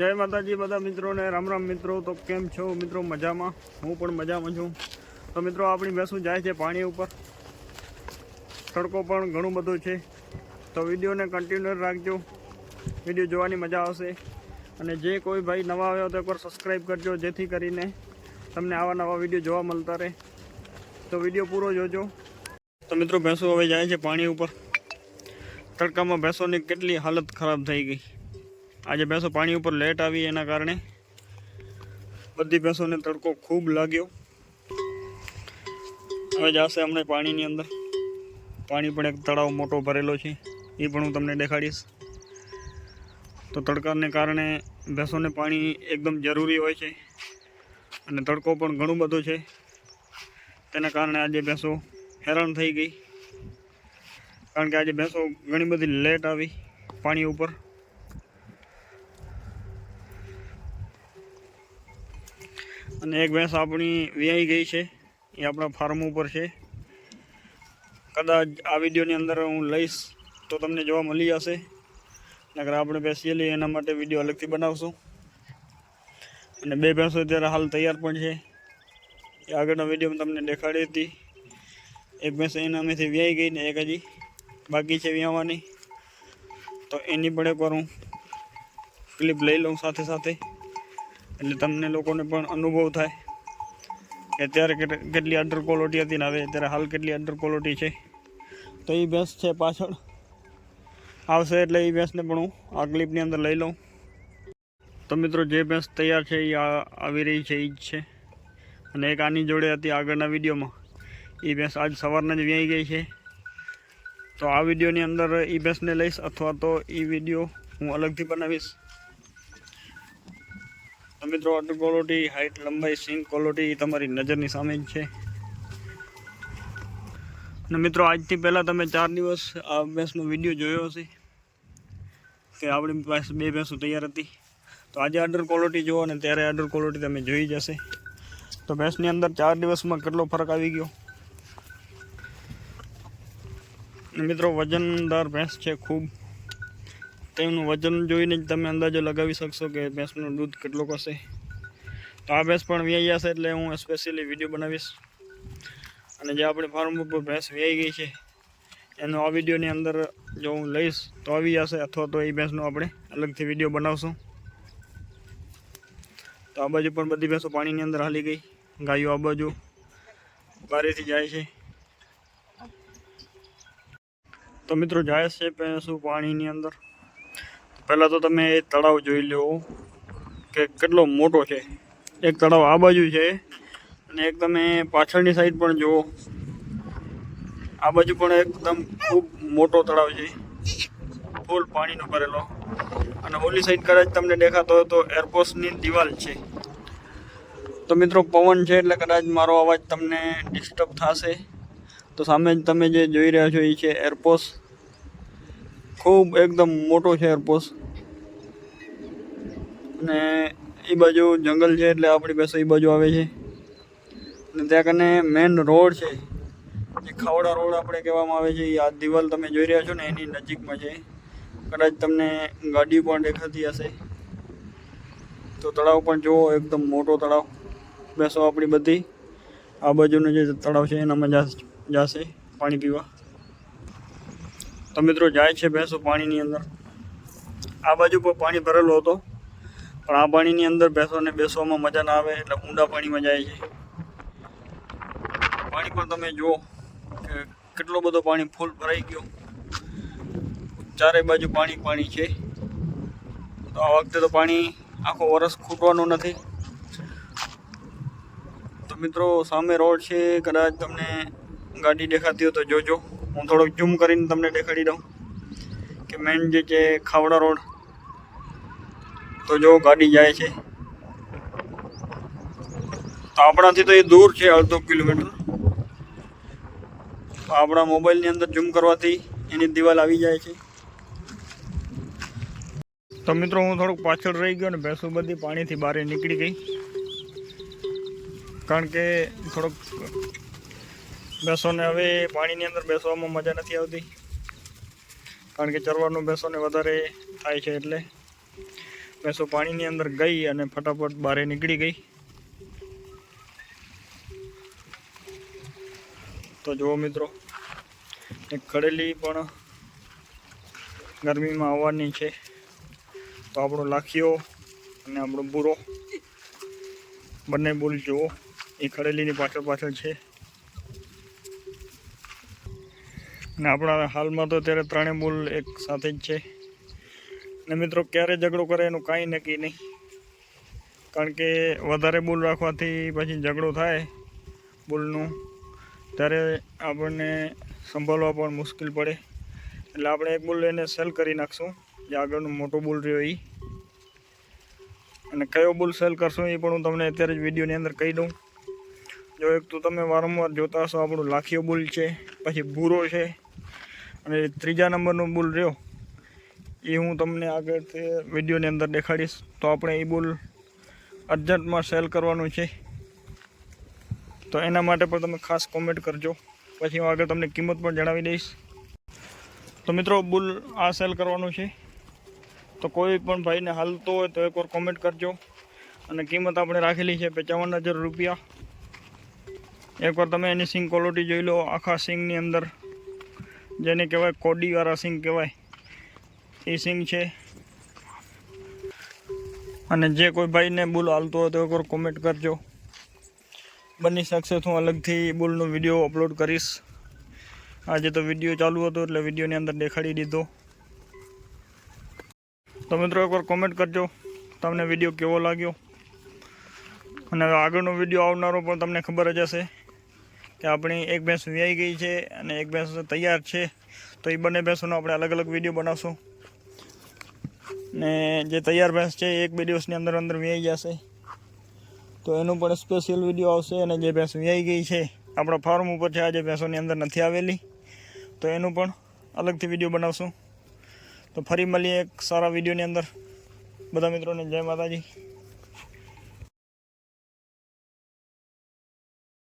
જય માતાજી બધા મિત્રોને, રામ રામ મિત્રો. તો કેમ છો મિત્રો? મજામાં? હું પણ મજામાં છું. તો મિત્રો, આપણી ભેંસું જાય છે પાણી ઉપર. તડકો પણ ઘણું બધું છે. તો વિડીયોને કન્ટિન્યુ રાખજો. વીડિયો જોવાની મજા આવશે. અને જે કોઈ ભાઈ નવા આવ્યો તો એકવાર સબસ્ક્રાઈબ કરજો, જેથી કરીને તમને આવા નવા વીડિયો જોવા મળતા રહે. તો વીડિયો પૂરો જોજો. તો મિત્રો, ભેંસો હવે જાય છે પાણી ઉપર. તડકામાં ભેંસોની કેટલી હાલત ખરાબ થઈ ગઈ. આજે ભેંસો પાણી ઉપર લેટ આવી એના કારણે બધી ભેંસોને તડકો ખૂબ લાગ્યો. હવે જશે હમણાં પાણીની અંદર. પાણી પણ એક તળાવ મોટો ભરેલો છે. એ પણ હું તમને દેખાડીશ. તો તડકાને કારણે ભેંસોને પાણી એકદમ જરૂરી હોય છે. અને તડકો પણ ઘણું બધું છે. તેના કારણે આજે ભેંસો હેરાન થઈ ગઈ. કારણ કે આજે ભેંસો ઘણી બધી લેટ આવી પાણી ઉપર. અને એક ભેંસ આપણી વ્યાઈ ગઈ છે. એ આપણા ફાર્મ ઉપર છે. કદાચ આ વિડીયોની અંદર હું લઈશ તો તમને જોવા મળી જશે નકર આપણે સ્પેશિયલી એના માટે વીડિયો અલગથી બનાવશું. અને બે ભેંસો અત્યારે હાલ તૈયાર પણ છે. એ આગળના વિડીયોમાં તમને દેખાડી હતી. એક ભેંસ એના અમેથી વ્યાઈ ગઈ ને એક હજી બાકી છે વ્યાવાની. તો એની પણ એકવાર હું ક્લિપ લઈ લઉં સાથે સાથે. એટલે તમને લોકોને પણ અનુભવ થાય કે અત્યારે કેટ- કેટલી અંડર ક્વોલિટી હતી ને હવે અત્યારે હાલ કેટલી અંડર ક્વોલિટી છે. તો એ ભેંસ છે પાછળ. આવશે એટલે એ ભેંસને પણ હું આ ક્લિપની અંદર લઈ લઉં. તો મિત્રો જે ભેંસ તૈયાર છે એ આવી રહી છે એ જ છે. અને એક આની જોડે હતી આગળના વિડીયોમાં એ ભેંસ આજ સવારના જ વ્યાઈ ગઈ છે. તો આ વિડીયોની અંદર એ ભેંસને લઈશ અથવા તો એ વીડિયો હું અલગથી બનાવીશ. મિત્રો અડર ક્વોલિટી હાઇટ લંબાઈ સિંગ ક્વોલિટી તમારી નજરની સામે જ છે. અને મિત્રો, આજથી પહેલાં તમે ચાર દિવસ આ ભેંસનો વીડિયો જોયો હશે કે આપણી પાસે બે ભેંસો તૈયાર હતી. તો આજે અડર ક્વોલિટી જુઓ અને ત્યારે અડર ક્વોલિટી તમે જોઈ જશે તો ભેંસની અંદર ચાર દિવસમાં કેટલો ફરક આવી ગયો? મિત્રો, વજનદાર ભેંસ છે ખૂબ. તેનું વજન જોઈને જ તમે અંદાજો લગાવી શકશો કે ભેંસનું દૂધ કેટલું હશે તો આ ભેંસ પણ વ્યાઈ જશે એટલે હું સ્પેશિયલી વીડિયો બનાવીશ. અને જે આપણે ફાર્મ ઉપર ભેંસ વ્યાઈ ગઈ છે, એનો આ વિડીયોની અંદર જો હું લઈશ, તો આવી જશે અથવા તો એ ભેંસનો આપણે અલગથી વીડિયો બનાવશું. તો આ બાજુ પણ બધી ભેંસો પાણીની અંદર હાલી ગઈ, ગાયો આ બાજુ બારેથી જાય છે. તો મિત્રો જાય છે ભેંસો પાણીની અંદર. પહેલાં તો તમે એ તળાવ જોઈ લો કે કેટલો મોટો છે. એક તળાવ આ બાજુ છે અને એક તમે પાછળની સાઈડ પણ જુઓ. આ બાજુ પણ એકદમ ખૂબ મોટો તળાવ છે. ફૂલ પાણીનો ભરેલો. અને ઓલી સાઈડ કદાચ તમને દેખાતો હોય તો એરપોર્ટની દિવાલ છે. તો મિત્રો પવન છે એટલે કદાચ મારો અવાજ તમને ડિસ્ટર્બ થશે. તો સામે તમે જે જોઈ રહ્યા છો એ છે એરપોર્ટ ખૂબ એકદમ મોટો છે એરપોર્ટ અને એ બાજુ જંગલ છે એટલે આપણી પાસે એ બાજુ આવે છે. અને ત્યાં કને મેન રોડ છે. જે ખાવડા રોડ આપણે કહેવામાં આવે છે. એ આ દિવાલ તમે જોઈ રહ્યા છો ને, એની નજીકમાં છે. કદાચ તમને ગાડી પણ દેખાતી હશે. તો તળાવ પણ જુઓ, એકદમ મોટો તળાવ. બેસો આપણી બધી. આ બાજુનું જે તળાવ છે, એનામાં જાશે પાણી પીવા. તો મિત્રો જાય છે ભેંસો પાણીની અંદર. આ બાજુ પર પાણી ભરેલો હતો. પણ આ પાણીની અંદર ભેંસોને બેસવામાં મજા ના આવે એટલે ઊંડા પાણીમાં જાય છે. પાણી પણ તમે જુઓ કે કેટલો બધો પાણી ફૂલ ભરાઈ ગયો. ચારે બાજુ પાણી પાણી છે. તો આ વખતે તો પાણી આખો વરસ ખૂટવાનું નથી. તો મિત્રો, સામે રોડ છે, કદાચ તમને ગાડી દેખાતી હોય તો જોજો. હું થોડોક ઝૂમ કરીને તમને દેખાડી દઉં કે મેન જે છે ખાવડા રોડ તો જો ગાડી જાય છે. આપણાથી તો એ દૂર છે અડધો કિલોમીટર. આપણા મોબાઈલની અંદર ઝૂમ કરવાથી એની દિવાલ આવી જાય છે. તો મિત્રો હું થોડુંક પાછળ રહી ગયો ને ભેંસો બધી પાણીથી બહાર નીકળી ગઈ. કારણ કે થોડોક ભેંસોને હવે પાણીની અંદર બેસવામાં મજા નથી આવતી. કારણ કે ચરવાનું ભેંસોને વધારે થાય છે એટલે. ભેંસો પાણીની અંદર ગઈ અને ફટાફટ બહાર નીકળી ગઈ. તો જુઓ મિત્રો, એક ખડેલી પણ ગરમીમાં આવવાની છે. તો આપણો લાખીઓ અને આપણો બુરો, બંને બુલ જુઓ, એ ખડેલીની પાછળ પાછળ છે. અને આપણા હાલમાં તો અત્યારે ત્રણેય બુલ એક સાથે જ છે. ને મિત્રો ક્યારે ઝઘડો કરે એનું કાંઈ નક્કી નહીં. કારણ કે વધારે બુલ રાખવાથી પછી ઝઘડો થાય બુલનું. ત્યારે આપણને સંભાળવા પણ મુશ્કેલ પડે. એટલે આપણે એક બુલ એને સેલ કરી નાખશું, જે આગળનો મોટો બુલ રહ્યો એ અને કયો બુલ સેલ કરશું એ પણ હું તમને અત્યારે જ વિડીયોની અંદર કહી દઉં. જો એક તો તમે વારંવાર જોતા હશો આપણું લાખીઓ બુલ છે, પછી ભૂરો છે, અને ત્રીજા નંબરનો બુલ રહ્યો. એ હું તમને આગળ વિડીયોની અંદર દેખાડીશ. તો આપણે એ બુલ અર્જન્ટમાં સેલ કરવાનું છે. તો એના માટે પણ તમે ખાસ કોમેન્ટ કરજો. પછી હું આગળ તમને કિંમત પણ જણાવી દઈશ. તો મિત્રો, બુલ આ સેલ કરવાનું છે. તો કોઈ પણ ભાઈને હાલતો હોય તો એકવાર કોમેન્ટ કરજો. અને કિંમત આપણે રાખેલી છે પંચાવન હજાર રૂપિયા એકવાર તમે એની સિંગ ક્વોલિટી જોઈ લો. આખા સિંગની અંદર જેને કહેવાય કોડીવાળા સિંગ કહેવાય. સિંગ છે. અને જે કોઈ ભાઈને બુલ હાલતો હોય તો એકવાર કોમેન્ટ કરજો. બની શકશે તો હું અલગથી બુલનો વીડિયો અપલોડ કરીશ. આજે તો વીડિયો ચાલુ હતો એટલે વિડીયોની અંદર દેખાડી દીધો. તો મિત્રો એકવાર કોમેન્ટ કરજો. તમને વીડિયો કેવો લાગ્યો? અને હવે આગળનો વીડિયો આવનારો પણ તમને ખબર જ હશે કે આપણી એક ભેંસ વ્યાઈ ગઈ છે અને એક ભેંસ તૈયાર છે. તો એ બંને ભેંસોનો આપણે અલગ અલગ વીડિયો બનાવશું. ને જે તૈયાર ભેંસ છે એક બે દિવસની અંદર અંદર વ્યાઈ જશે. તો એનું પણ સ્પેશિયલ વીડિયો આવશે અને જે ભેંસ વ્યાઈ ગઈ છે, આપણા ફાર્મ ઉપર છે આ જે ભેંસોની અંદર નથી આવેલી. તો એનું પણ અલગથી વીડિયો બનાવશું. તો ફરી મળીએ એક સારા વિડીયોની અંદર. બધા મિત્રોને જય માતાજી.